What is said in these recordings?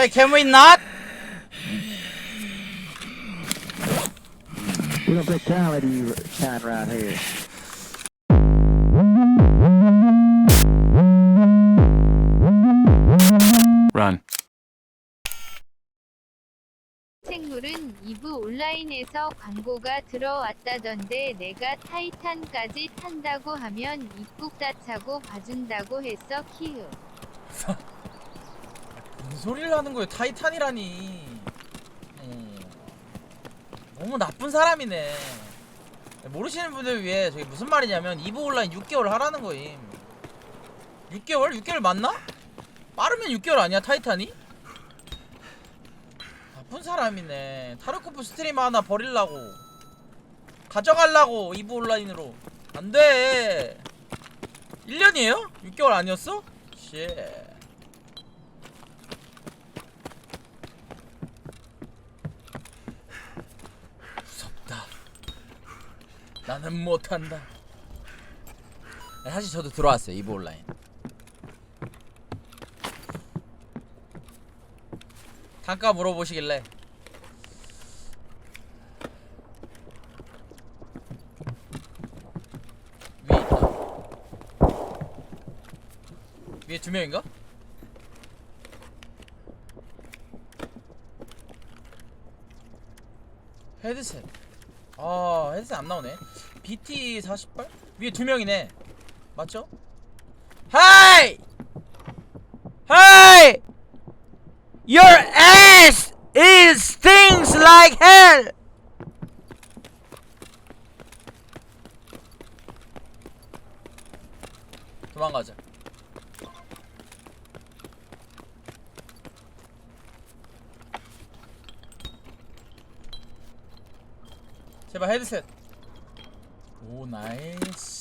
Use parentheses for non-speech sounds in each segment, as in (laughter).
Hey, can we not? We don't fatality kind around here. Run. 생물은 2부 온라인에서 광고가 들어왔다던데 내가 타이탄까지 탄다고 하면 입국 다 차고 봐준다고 했어 키읔 무슨 (laughs) 소리를 하는 거예요? 타이탄이라니. 어, 너무 나쁜 사람이네. 모르시는 분들 위해 저게 무슨 말이냐면 2부 온라인 6개월 하라는 거임. 6개월? 6개월 맞나? 빠르면 6개월 아니야 타이탄이? 나쁜 사람이네. 타르코프 스트리머 하나 버릴라고. 가져갈라고 2부 온라인으로. 안 돼. 1년이에요? 6개월 아니었어? 쉣. 무섭다. 나는 못한다. 사실 저도 들어왔어요 이브 온라인. 단가 물어보시길래 있다. 위에 두 명인가? 헤드셋. 아 헤드셋 안 나오네. BT 48? 위에 두 명이네. 맞죠? Hey! Hey! Your ass is stings like hell. 도망가자. 제발 헤드셋. 오 나이스.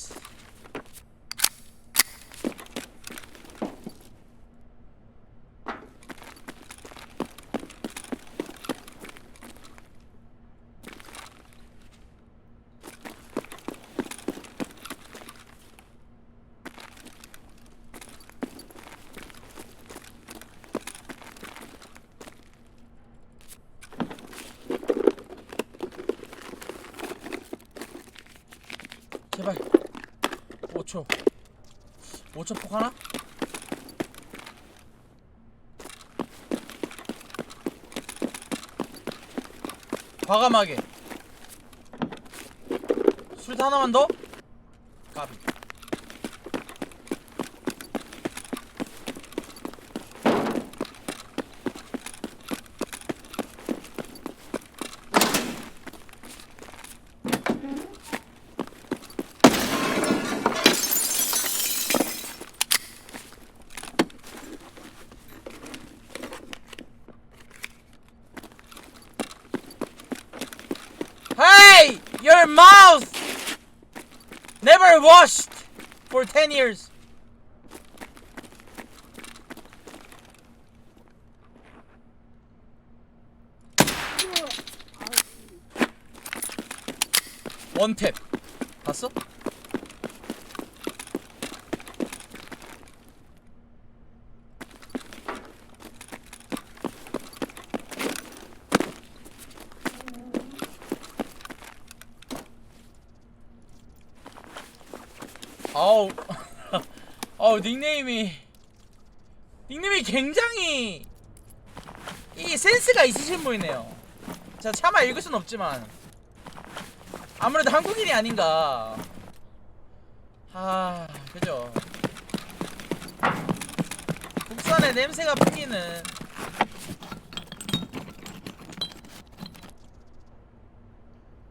제발 5초 5초 폭 하나? 과감하게 술탄 하나만 더? 까비 washed for 10 years. 원탭. 아우 닉네임이 닉네임이 굉장히 이 센스가 있으신 분이네요. 자 차마 읽을 순 없지만. 아무래도 한국인이 아닌가. 아 그죠? 국산의 냄새가 풍기는.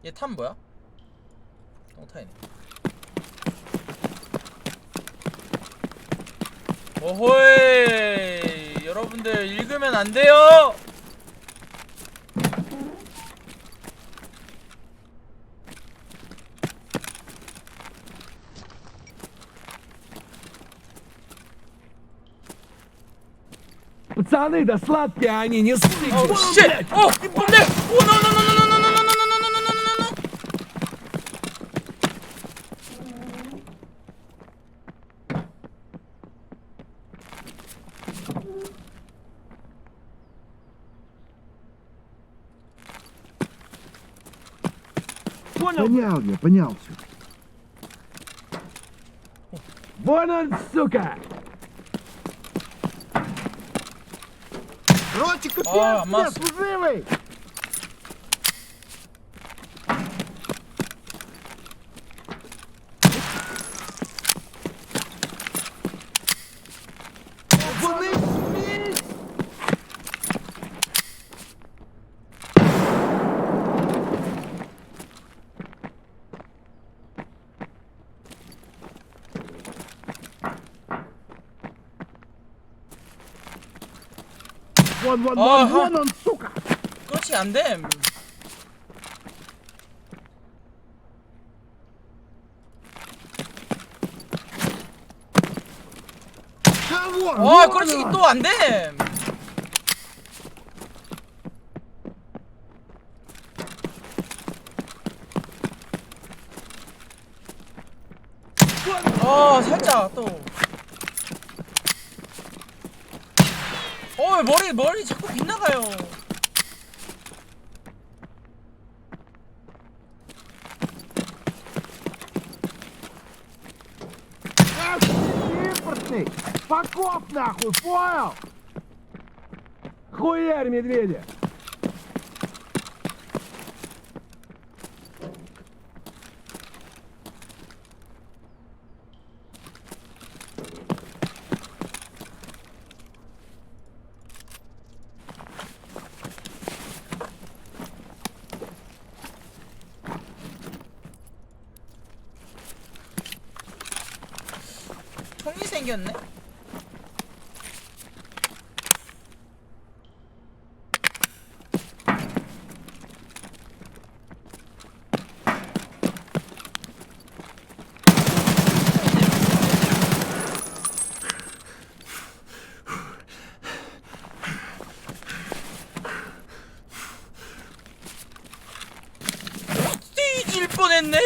얘탑 뭐야? 똥타이네 오호이 여러분들 읽으면 안 돼요. Пацаны, да сладкие они, не ссыте! 오 쉣! 어! Понял? Я, понял все. Вон он, сука! Ротик, капец, О, Мас... служивый! 아하. 원원원원원 쏘가. 아, 그렇지 안됨 와 그렇지 또안 돼! 어, 살짝 또 머리, 머리 자꾸 빗나가요. Ах, импортный! Покоп нахуй, понял? Хуярь медведя! എന്നെ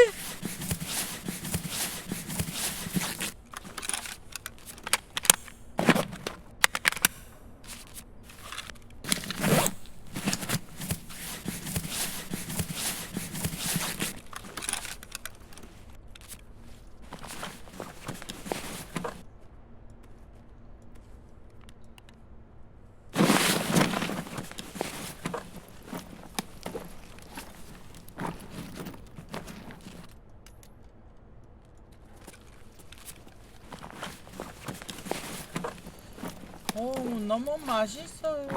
맛있어요.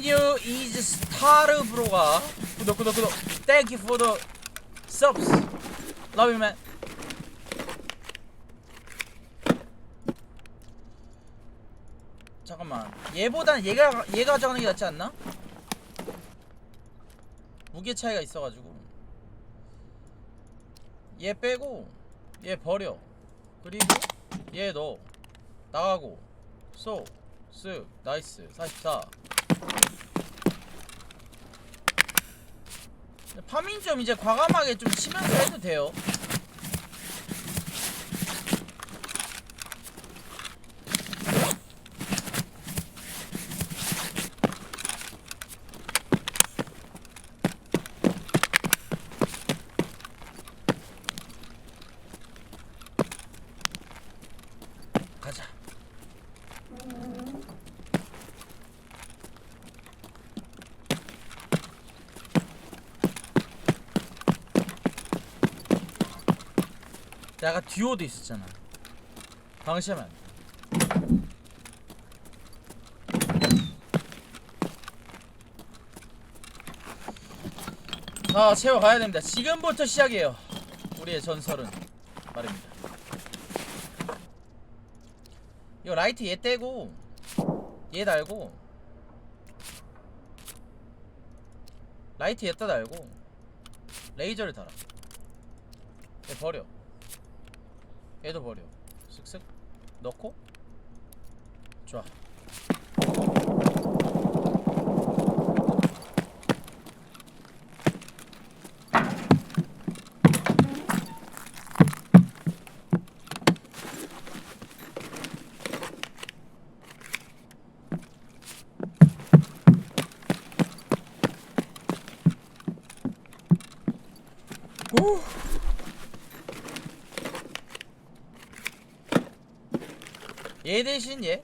Knew is star 브로가 구독 구독 구독 Thank you for the subs Love you man 잠깐만 얘보단 얘가 얘가 가져가는 게 낫지 않나? 무게 차이가 있어가지고. 얘 빼고 얘 버려. 그리고 얘 넣어. 나가고. 쏘 쓱. 나이스. 44 파밍 좀 이제 과감하게 좀 치면서 해도 돼요 가자. 내가 듀오도 있었잖아. 방심하면 안 돼. 자, 채워 가야 됩니다. 지금부터 시작이에요. 우리의 전설은 말입니다. 이거 라이트 얘 떼고 얘 달고 라이트 얘따 달고 레이저를 달아 얘 버려 얘도 버려. 쓱쓱 넣고. 좋아 오. 얘 대신 얘.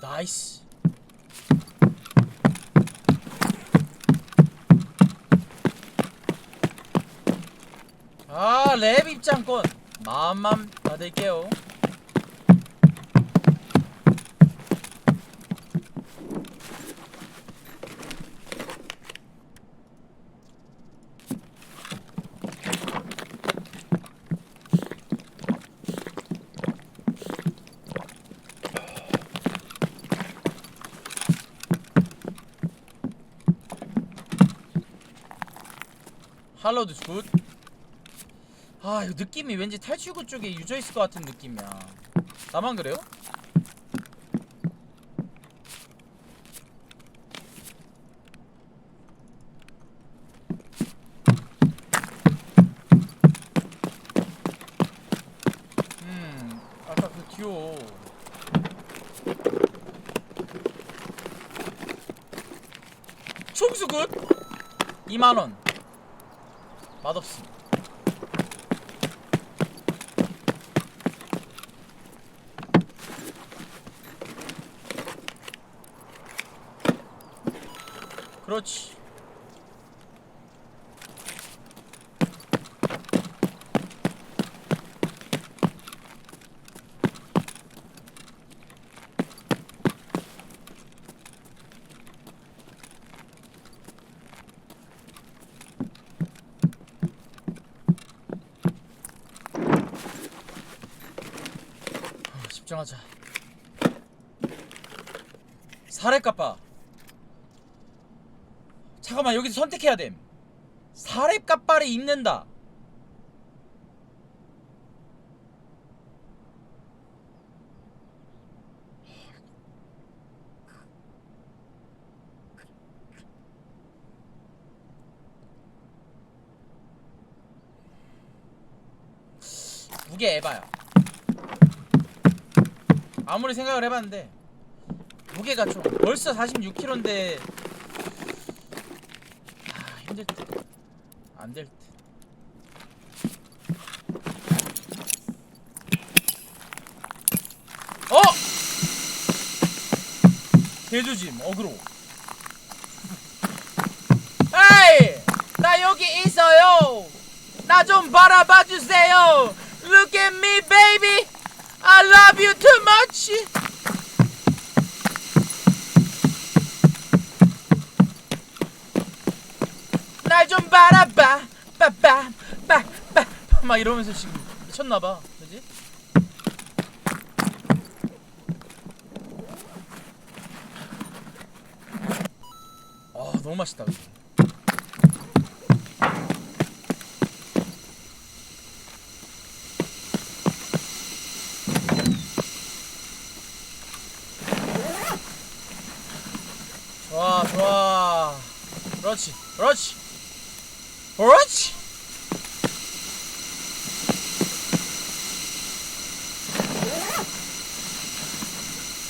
나이스. 아 랩 입장권. 마음만 받을게요 할로드 굿. 아 이거 느낌이 왠지 탈출구 쪽에 유저 있을 것 같은 느낌이야. 나만 그래요? 음 아까 그 듀오 총수 굿 2만원 맛없음 그렇지 아, 집중하자. 사례값봐. 잠깐만 여기서 선택해야 됨. 사례값바를 입는다. 무게 에바야 아무리 생각을 해봤는데 무게가 좀 벌써 46kg인데 아 힘들 듯 안 될 듯. 어! 개조짐 어그로 (laughs) 에이! 나 여기 있어요! 나 좀 바라봐 주세요! Look at me baby! I love you too much! 날 좀 바라봐 빠빠 빠빠 막 이러면서 지금 미쳤나봐 그지? 아 너무 맛있다 그지? 좋아 좋아. 그렇지 그렇지. 그렇지.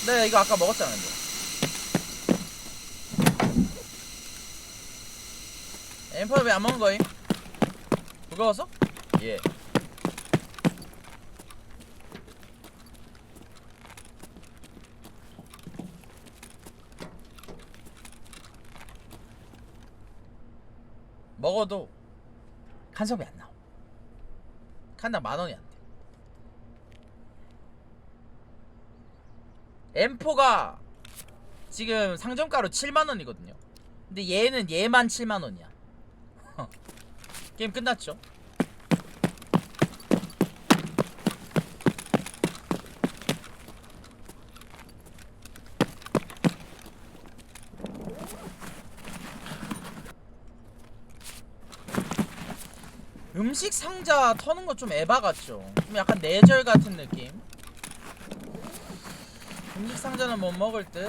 네 이거 아까 먹었잖아 근데 엠퍼 왜안 먹은 거임? 무거워서? 예 먹어도 간섭이 안 나와. 칸당 만 원이 안 돼. M4가 지금 상점가로 7만 원이거든요. 근데 얘는 얘만 7만 원이야. (laughs) 게임 끝났죠? 음식 상자 터는 거 좀 에바 같죠? 좀 약간 내절 같은 느낌. 음식 상자는 못 먹을 듯.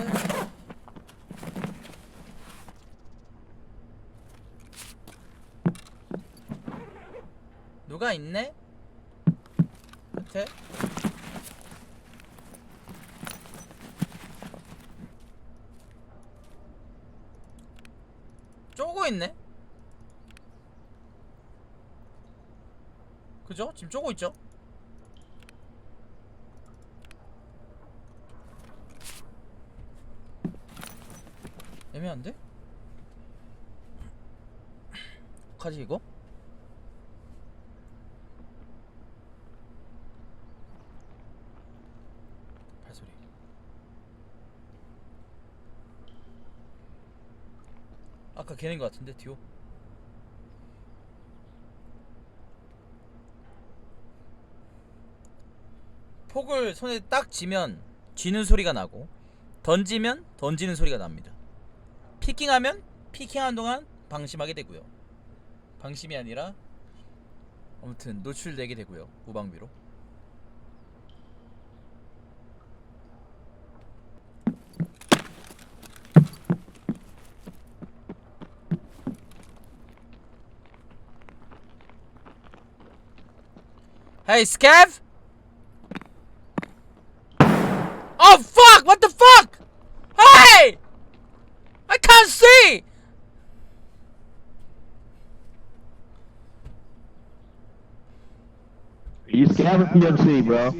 누가 있네? 끝에? 쪼고 있네? 그죠? 지금 쪼고 있죠? 애매한데? 어떡하지 이거? 발소리 아까 걔는 것 같은데 듀오 폭을 손에 딱 쥐면 쥐는 소리가 나고 던지면 던지는 소리가 납니다. 피킹하면 피킹하는 동안 방심하게 되고요. 방심이 아니라 아무튼 노출되게 되고요 무방비로. Hey, Scav! PMC, bro?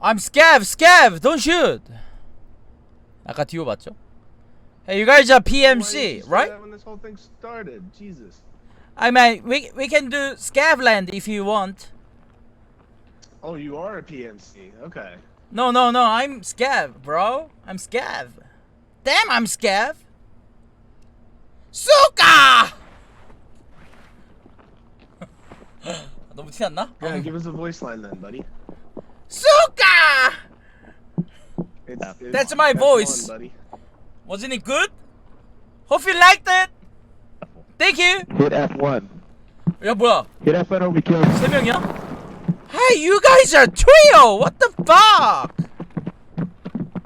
I'm Scav! Scav! Don't shoot! 아까 듀오 봤죠? Hey, you guys are PMC, right? When this whole thing started, Jesus. I mean, we, we can do Scavland if you want. Oh, you are a PNC. Okay. No, no, no, I'm Scav, bro. I'm Scav. Damn, I'm Scav. 수가! (laughs) 너무 티났나? Yeah, give us a voice line then, buddy. 수가! It's, it's That's my F1, voice. buddy. Wasn't it good? Hope you liked it. Thank you. Hit F1. 야 뭐야? Hit F1 or we kill him. 세 명이야? Hey, you guys are a trio. What the fuck?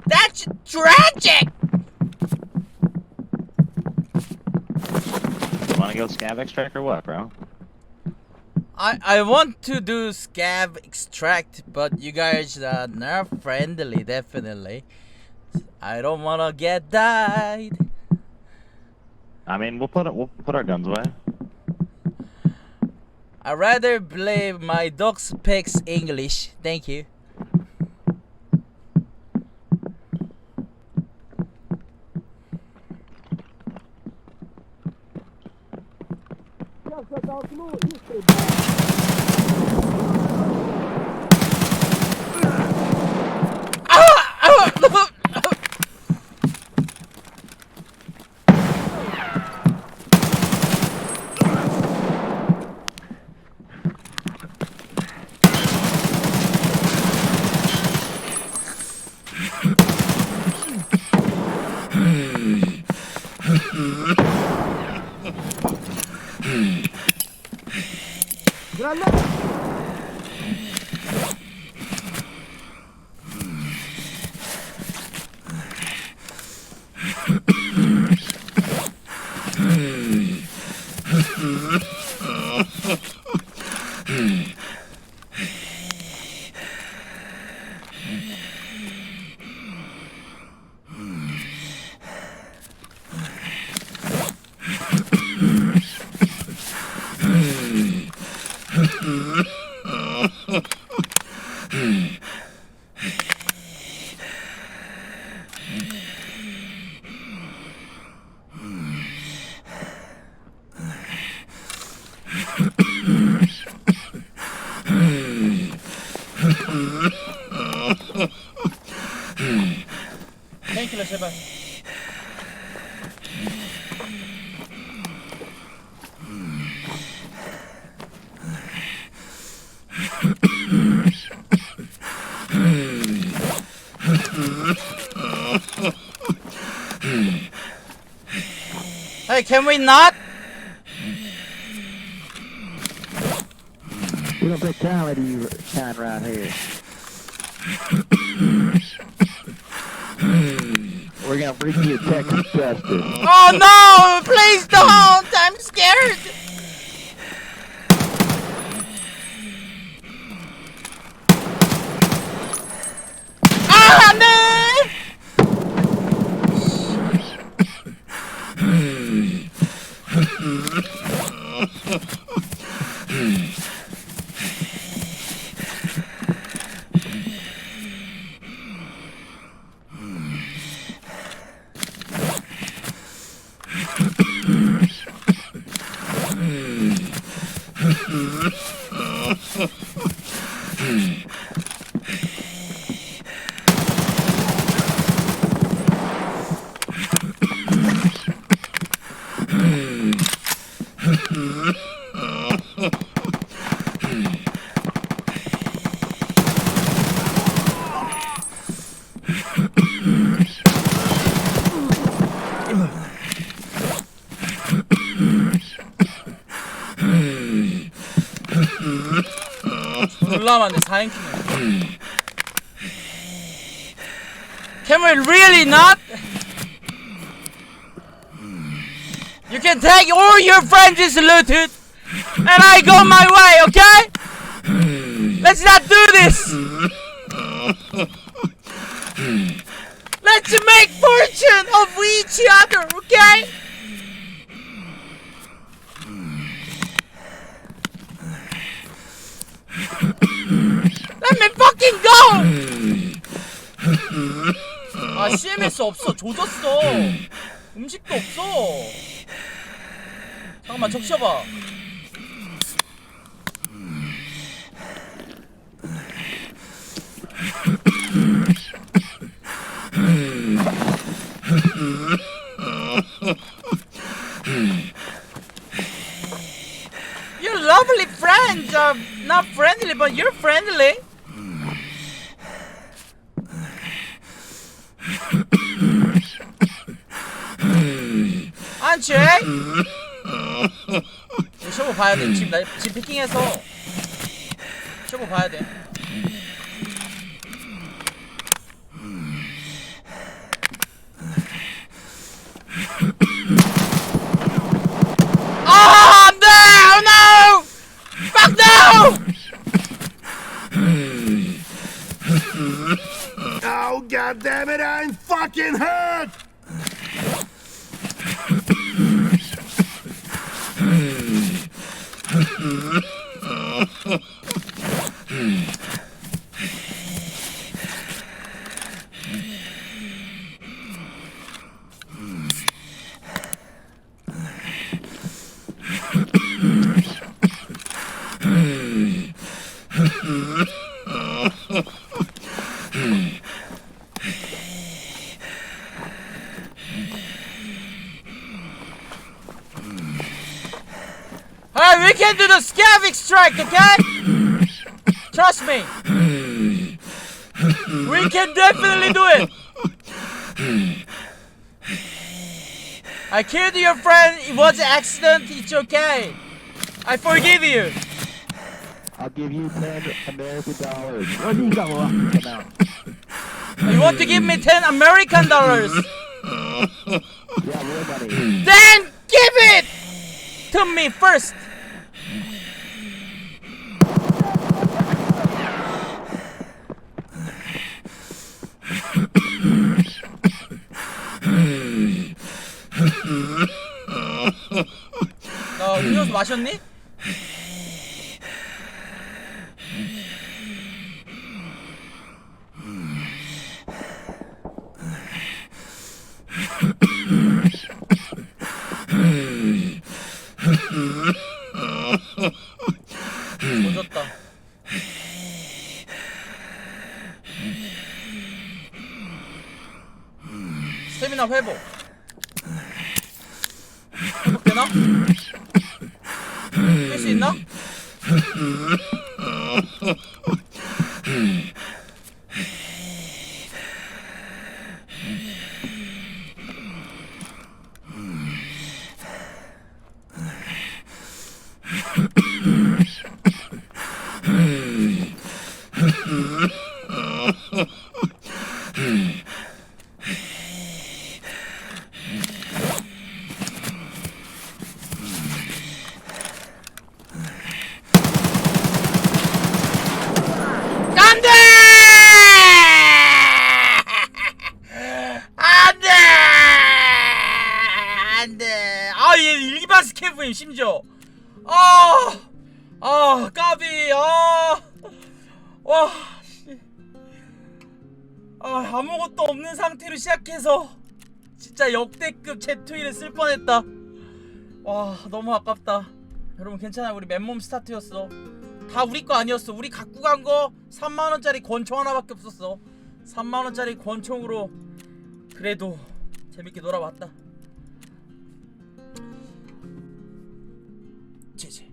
That's tragic. You wanna go scav extract or what, bro? I I want to do scav extract, but you guys are not friendly. Definitely. I don't wanna get died. I mean, we'll put it, we'll put our guns away. I rather play my dog speaks English. Thank you. 페 Yeah. (laughs) can we not? We don't fatality time around here. We're gonna bring you a Texas justice. Oh no! Please don't! I'm scared! 올라가면 안돼 4인큐는 Can we really not? You can take all your friends is looted and I go my way, okay? Let's not do this! Let's make fortune of each other, okay? Let me fucking go! 아 CMS 없어 조졌어 음식도 없어 잠깐만 적셔봐 Your lovely friends are not friendly, but you're friendly. 안치? 쇼부 봐야 돼. 지금 나 지금 피킹해서 쇼부 봐야 돼. 아 안 돼! Oh no! Fuck no! Oh, God damn it, I'm fucking hurt! a scavic strike, okay? Trust me. We can definitely do it. I killed your friend. It was an accident. It's okay. I forgive you. I'll give you 10 American dollars. you want to give me 10 American dollars? yeah. Then give it to me first. 음료수 마셨니? 조졌다. 스태미나 회복. な (laughs) 와, 씨. 아 아무것도 없는 상태로 시작해서 진짜 역대급 Z2를 쓸 뻔했다. 와 너무 아깝다. 여러분 괜찮아요. 우리 맨몸 스타트였어. 다 우리 거 아니었어. 우리 갖고 간 거 3만 원짜리 권총 하나밖에 없었어. 3만 원짜리 권총으로 그래도 재밌게 놀아봤다. 제제.